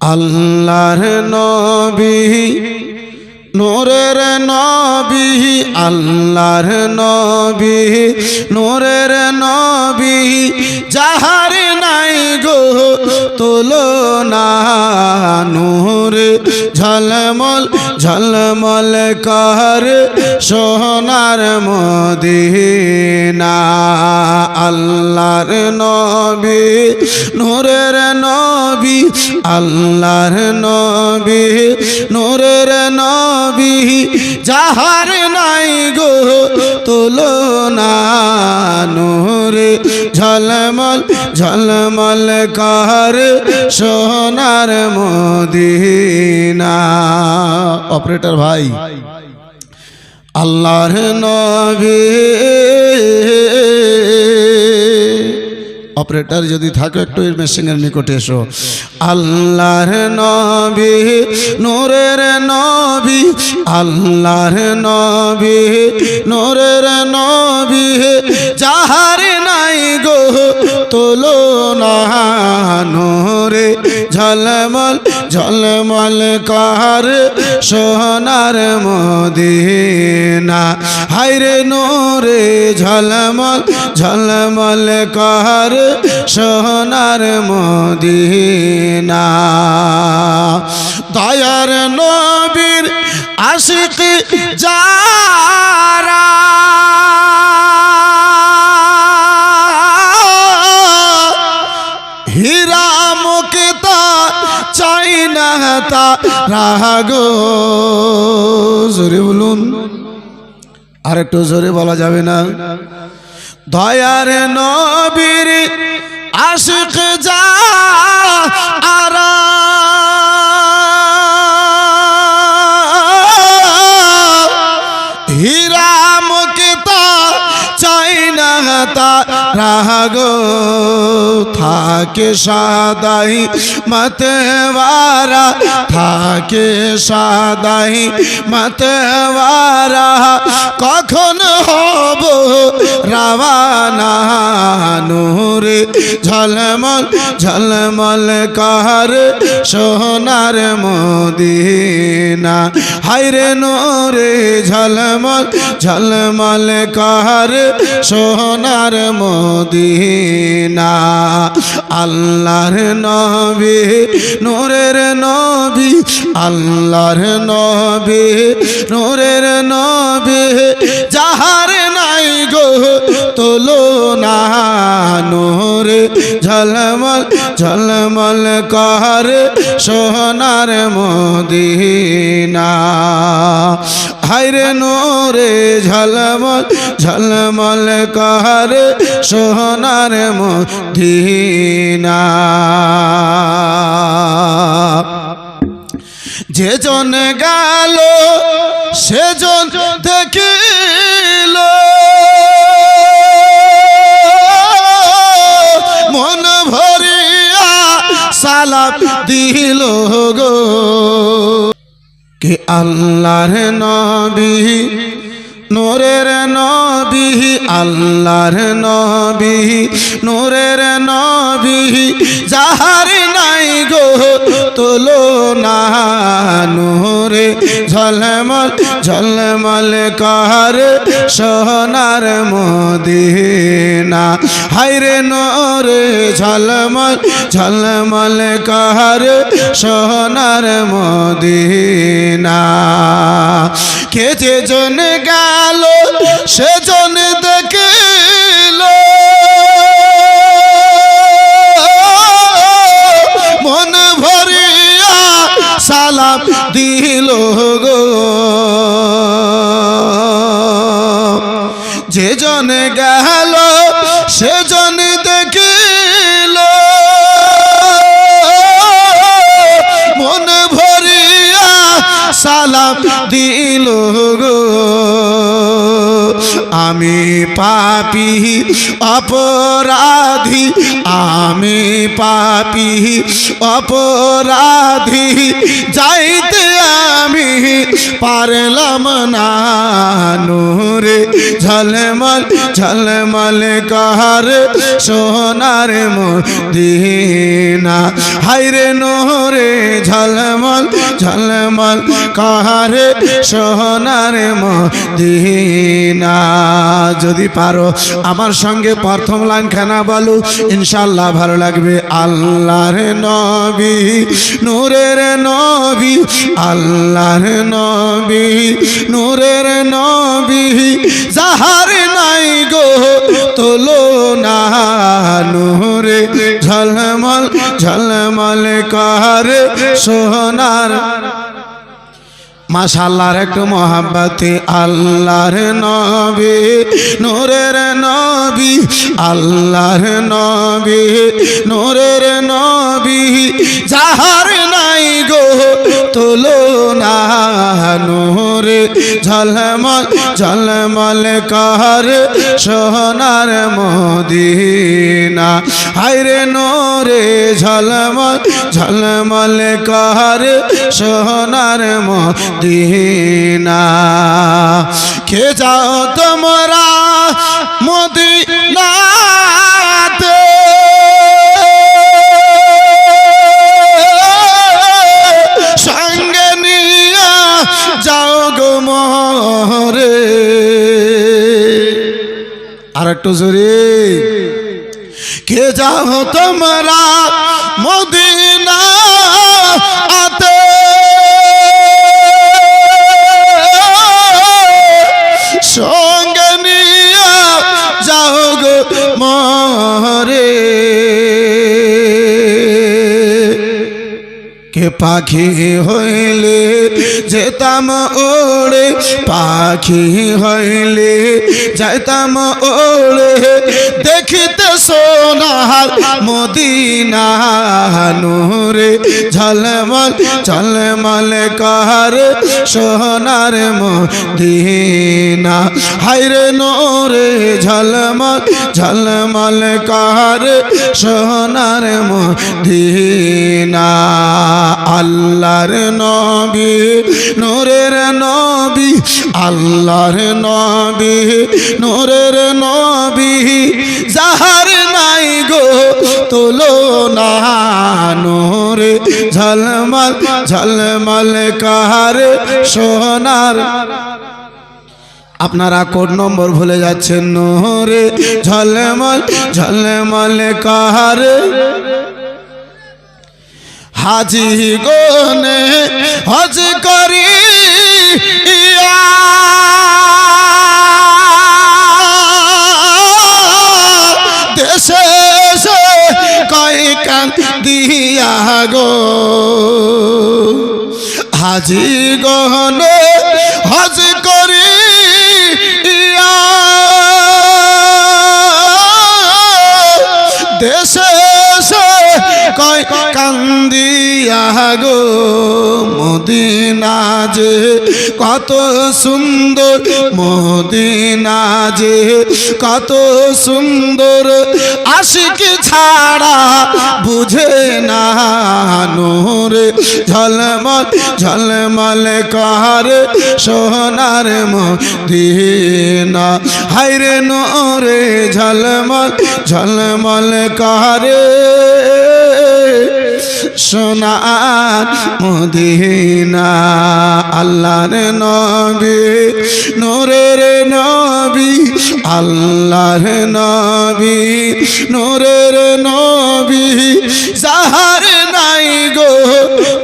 আল্লাহর নবী নূরের নবী আল্লাহর নবী নূরের নবী যাহার গো তুলনা নূর। ঝলমল ঝলমল কর সোনার মদিনা। আল্লাহর নবী, নূরের নবী, আল্লাহর নবী, নূরের নবী। যাহার নাই গো তুলনা নূর। ঝলমল ঝলমল কর সোনার মদিনা। অপারেটর ভাই, আল্লাহর নবী। অপারেটর যদি থাকো, একটু মেশিনের নিকটে এসো। আল্লাহর নবী, নূরের নবী, আল্লাহর নবী, নূরের নবী গো তুলনা নূরে। ঝলমল ঝলমল কার সোনার মদিনা। হাইরে নূরে, ঝলমল ঝলমল কার সোনার মদিনা। দয়ার নবীর আশিক যারা মুক্তা চাই না তা রাগো। জোরে বলুন। আর একটু জোরে বলা যাবে না। দয়ার নবীর আশিক যা আরা। হীরা মুক্তা চাই না তা রাগো থাকে সাদাই মতবারা থাকে সাদাই মতবারা কখন হব রাবানা নূরে? ঝলমল ঝলমল কার সোনার মদিনা। হাইরে নূরে, ঝলমল ঝলমল কার সোনার মদিনা। আল্লাহর নবী নূরের নবী আল্লাহর নবী নূরের নবী যাহার নাই গো তুলনা ঝলমল কর সোনার মদিনা। হাইরে নূরে ঝলমল ঝলমল কর সোনার মদিনা। যেজন গেল, সেজন দেখিল। সালাপ দিল গো। কে আল্লাহর নবী, নূরের নবী, আল্লাহর নবী, নূরের নবী, যাহার নাই গো তোলো না নূরে ঝলমল ঝলমল কর সোনার মদিনা। হাইরে নূরে, ঝলমল ঝলমল কর সোনার মদিনা। কে যে জন গেল সেজন যে জন গেল সেজন দেখিল। মন ভরিয়া সালাম দিল আমি পাপি, অপরাধী, আমি পাপি, অপরাধী যাইতে আমি পারলাম না নূরে ঝলমল ঝলমল কাহার সোনার মদিনা। হাইরে নোরে ঝলমল ঝলমল কাহার সোনার মদিনা। যদি পারো আমার সঙ্গে প্রথম লাইন খানা বলো ইনশাল্লাহ ভালো লাগবে। আল্লাহর নবী, নূরের নবী আল্লাহর নবী, নূরের নবী, যাহার নাই গো তোলো না নূরে ঝলমল ঝলমল কার সোনার। মাশাল্লাহর একটু মহাব্বতে, আল্লাহর নবী, নূরের নবী, আল্লাহর নবী, নূরের নবী, যাহার নাই গো তোলো না নূরে, ঝলমল ঝলমল কার সোনার মদিনা। হাইরে নোরে ঝলমল ঝলমল কার সোনার মদিনা। কে যাও তোমরা মদিনাতে একটু জোরে। কে যাও তোমরা মদিনা পাখি হইলে যেতাম ওড়ে, পাখি হইলে যাইতাম ওড়ে। দেখিতে সোনার মদিনা নূরে, ঝলমল ঝলমল কার সোনার মদিনা। হাইরে নোরে, ঝলমল ঝলমল কার সোনার মদিনা। আল্লাহর নবী, নূরের নবী, আল্লাহর নবী, নূরের নবী। যাহার নাই গো তোলো না নূরে ঝলমল ঝলমল কাহার সোনার। আপনারা কোড নম্বর ভুলে যাচ্ছেন, নোরে ঝলমল ঝলমল কাহার। হাজি গোনে হজ করি ইয়া। দেশে কয় দিয়া গো। হাজি গহনে হজ করি দেশে কান্দিয়া গো মদিনা যে, কত সুন্দর মদিনা যে, কত সুন্দর আশিক ছাড়া বুঝে না নূরে ঝলমল ঝলমল কার সোনার মদিনা। হাইরে নোরে ঝলমল ঝলমল কারে সোনার মদিনা, আল্লাহর নবী, নূরের নবী, আল্লাহর নবী, নূরের নবী, যাহার নাই গো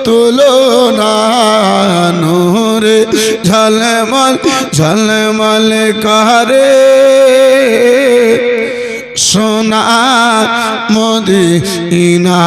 তুলনা, নূরে ঝলমল ঝলমল কারে। সোনা মদিনা।